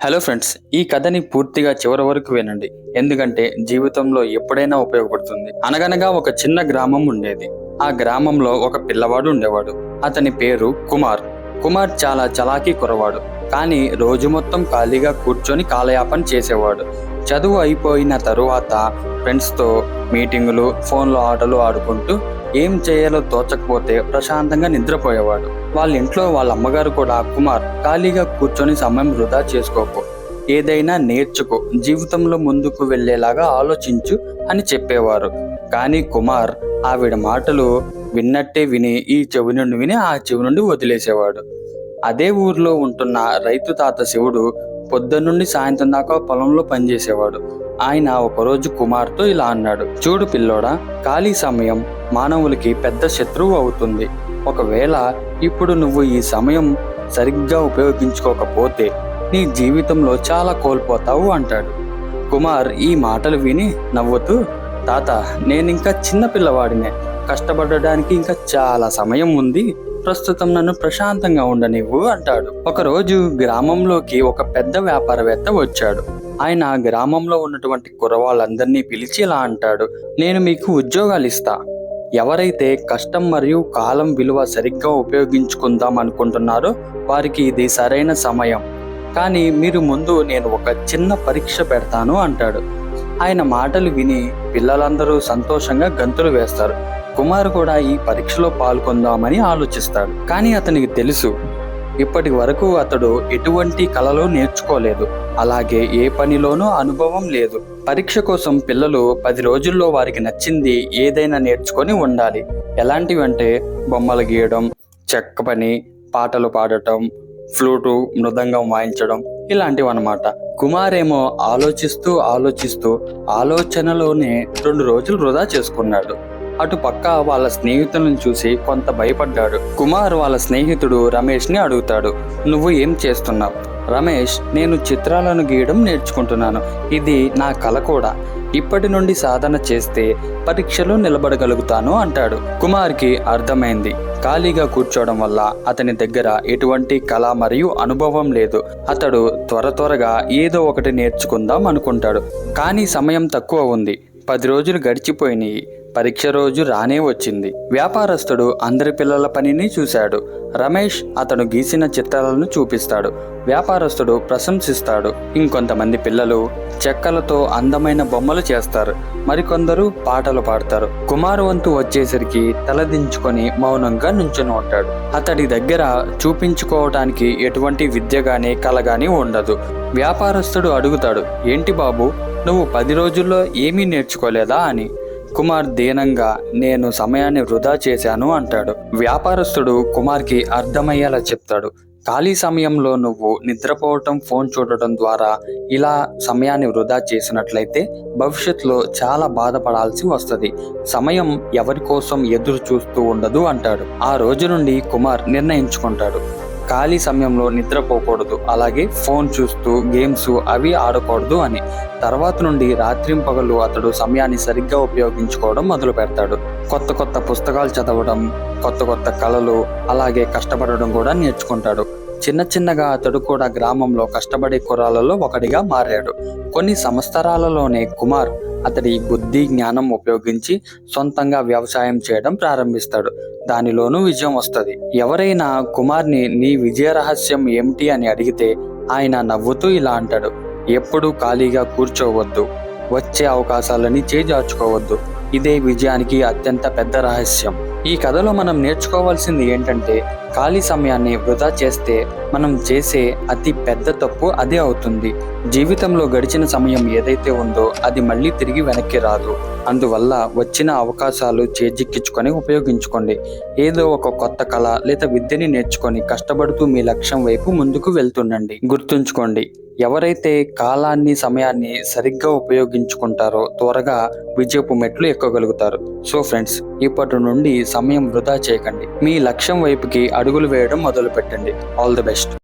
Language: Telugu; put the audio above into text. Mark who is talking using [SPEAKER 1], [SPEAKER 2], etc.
[SPEAKER 1] హలో ఫ్రెండ్స్ ఈ కథని పూర్తిగా చివరి వరకు వినండి. ఎందుకంటే జీవితంలో ఎప్పుడైనా ఉపయోగపడుతుంది. అనగనగా ఒక చిన్న గ్రామం ఉండేది. ఆ గ్రామంలో ఒక పిల్లవాడు ఉండేవాడు. అతని పేరు కుమార్. కుమార్ చాలా చలాకీ కురవాడు కానీ రోజు మొత్తం ఖాళీగా కూర్చొని కాలయాపన చేసేవాడు. చదువు అయిపోయిన తరువాత ఫ్రెండ్స్తో మీటింగులు ఫోన్లో ఆటలు ఆడుకుంటూ ఏం చేయాలో తోచకపోతే ప్రశాంతంగా నిద్రపోయేవాడు. వాళ్ళ ఇంట్లో వాళ్ళ అమ్మగారు కూడా కుమార్ ఖాళీగా కూర్చొని సమయం వృధా చేసుకోకు. ఏదైనా నేర్చుకో. జీవితంలో ముందుకు వెళ్ళేలాగా ఆలోచించు అని చెప్పేవారు. కానీ కుమార్ ఆవిడ మాటలు విన్నట్టే విని ఈ చెవి నుండి విని ఆ చెవి నుండి వదిలేసేవాడు. అదే ఊర్లో ఉంటున్న రైతు తాత శివుడు పొద్దున్నుండి సాయంత్రం దాకా పొలంలో పనిచేసేవాడు. ఆయన ఒకరోజు కుమార్తో ఇలా అన్నాడు చూడు పిల్లోడా ఖాళీ సమయం మానవులకి పెద్ద శత్రువు అవుతుంది. ఒకవేళ ఇప్పుడు నువ్వు ఈ సమయం సరిగ్గా ఉపయోగించుకోకపోతే నీ జీవితంలో చాలా కోల్పోతావు అంటాడు. కుమార్ ఈ మాటలు విని నవ్వుతూ తాత నేనింకా చిన్న పిల్లవాడినే. కష్టపడడానికి ఇంకా చాలా సమయం ఉంది. ప్రస్తుతం నన్ను ప్రశాంతంగా ఉండనివ్వు అంటాడు. ఒకరోజు గ్రామంలోకి ఒక పెద్ద వ్యాపారవేత్త వచ్చాడు. ఆయన గ్రామంలో ఉన్నటువంటి కురవాళ్ళందరినీ పిలిచి ఇలా అంటాడు నేను మీకు ఉద్యోగాలు ఇస్తా ఎవరైతే కష్టం మరియు కాలం విలువ సరిగ్గా ఉపయోగించుకుందాం అనుకుంటున్నారో వారికి ఇది సరైన సమయం. కానీ మీరు ముందు నేను ఒక చిన్న పరీక్ష పెడతాను అంటాడు. ఆయన మాటలు విని పిల్లలందరూ సంతోషంగా గంతులు వేస్తారు. కుమార్ కూడా ఈ పరీక్షలో పాల్గొందామని ఆలోచిస్తాడు. కానీ అతనికి తెలుసు ఇప్పటి వరకు అతడు ఎటువంటి కళలు నేర్చుకోలేదు. అలాగే ఏ పనిలోనూ అనుభవం లేదు. పరీక్ష కోసం పిల్లలు పది రోజుల్లో వారికి నచ్చింది ఏదైనా నేర్చుకొని ఉండాలి. ఎలాంటివంటే బొమ్మలు గీయడం చెక్క పని పాటలు పాడటం ఫ్లూటు మృదంగం వాయించడం ఇలాంటివి అనమాట కుమారేమో ఆలోచిస్తూ ఆలోచిస్తూ ఆలోచనలోనే రెండు రోజులు వృధా చేసుకున్నాడు. అటు పక్క వాళ్ళ స్నేహితులను చూసి కొంత భయపడ్డాడు. కుమార్ వాళ్ళ స్నేహితుడు రమేష్ని అడుగుతాడు నువ్వు ఏం చేస్తున్నావు? రమేష్ నేను చిత్రాలను గీయడం నేర్చుకుంటున్నాను. ఇది నా కళ కూడా. ఇప్పటి నుండి సాధన చేస్తే పరీక్షలో నిలబడగలుగుతాను అంటాడు. కుమార్కి అర్థమైంది. ఖాళీగా కూర్చోవడం వల్ల అతని దగ్గర ఎటువంటి కళ మరియు అనుభవం లేదు. అతడు త్వర త్వరగా ఏదో ఒకటి నేర్చుకుందాం అనుకుంటాడు. కానీ సమయం తక్కువ ఉంది. పది రోజులు గడిచిపోయినాయి. పరీక్ష రోజు రానే వచ్చింది. వ్యాపారస్తుడు అందరి పిల్లల పనిని చూశాడు. రమేష్ అతను గీసిన చిత్రాలను చూపిస్తాడు. వ్యాపారస్తుడు ప్రశంసిస్తాడు. ఇంకొంతమంది పిల్లలు చెక్కలతో అందమైన బొమ్మలు చేస్తారు. మరికొందరు పాటలు పాడతారు. కుమారు వంతు వచ్చేసరికి తలదించుకొని మౌనంగా నుంచుని ఉంటాడు. అతడి దగ్గర చూపించుకోవటానికి ఎటువంటి విద్య గాని కళ గాని ఉండదు. వ్యాపారస్తుడు అడుగుతాడు ఏంటి బాబు నువ్వు పది రోజుల్లో ఏమీ నేర్చుకోలేదా? అని. కుమార్ దీనంగా నేను సమయాన్ని వృధా చేశాను అంటాడు. వ్యాపారస్తుడు కుమార్కి అర్థమయ్యేలా చెప్తాడు. ఖాళీ సమయంలో నువ్వు నిద్రపోవటం ఫోన్ చూడటం ద్వారా ఇలా సమయాన్ని వృధా చేసినట్లయితే భవిష్యత్తులో చాలా బాధపడాల్సి వస్తుంది. సమయం ఎవరి కోసం ఎదురు చూస్తూ ఉండదు అంటాడు. ఆ రోజు నుండి కుమార్ నిర్ణయించుకుంటాడు. ఖాళీ సమయంలో నిద్రపోకూడదు. అలాగే ఫోన్ చూస్తూ గేమ్స్ అవి ఆడకూడదు అని. తర్వాత నుండి రాత్రింపగలు అతడు సమయాన్ని సరిగ్గా ఉపయోగించుకోవడం మొదలు పెడతాడు. కొత్త కొత్త పుస్తకాలు చదవడం కొత్త కొత్త కళలు అలాగే కష్టపడడం కూడా నేర్చుకుంటాడు. చిన్న చిన్నగా అతడు కూడా గ్రామంలో కష్టపడే కురాలలో ఒకటిగా మారాడు. కొన్ని సంవత్సరాలలోనే కుమార్ అతడి బుద్ధి జ్ఞానం ఉపయోగించి సొంతంగా వ్యవసాయం చేయడం ప్రారంభిస్తాడు. దానిలోనూ విజయం వస్తుంది. ఎవరైనా కుమార్ని నీ విజయ రహస్యం ఏమిటి? అని అడిగితే ఆయన నవ్వుతూ ఇలా అంటాడు. ఎప్పుడూ ఖాళీగా కూర్చోవద్దు. వచ్చే అవకాశాలని చేజార్చుకోవద్దు. ఇదే విజయానికి అత్యంత పెద్ద రహస్యం. ఈ కథలో మనం నేర్చుకోవాల్సింది ఏంటంటే ఖాళీ సమయాన్ని వృధా చేస్తే మనం చేసే అతి పెద్ద తప్పు అదే అవుతుంది. జీవితంలో గడిచిన సమయం ఏదైతే ఉందో అది మళ్ళీ తిరిగి వెనక్కి రాదు. అందువల్ల వచ్చిన అవకాశాలు చేజిక్కించుకొని ఉపయోగించుకోండి. ఏదో ఒక కొత్త కళ లేదా విద్యని నేర్చుకొని కష్టపడుతూ మీ లక్ష్యం వైపు ముందుకు వెళ్తుండండి. గుర్తుంచుకోండి ఎవరైతే కాలాన్ని సమయాన్ని సరిగ్గా ఉపయోగించుకుంటారో త్వరగా విజయపు మెట్లు ఎక్కగలుగుతారు. సో ఫ్రెండ్స్ ఇప్పటి నుండి సమయం వృధా చేయకండి. మీ లక్ష్యం వైపుకి అడుగులు వేయడం మొదలు పెట్టండి ఆల్ ది బెస్ట్.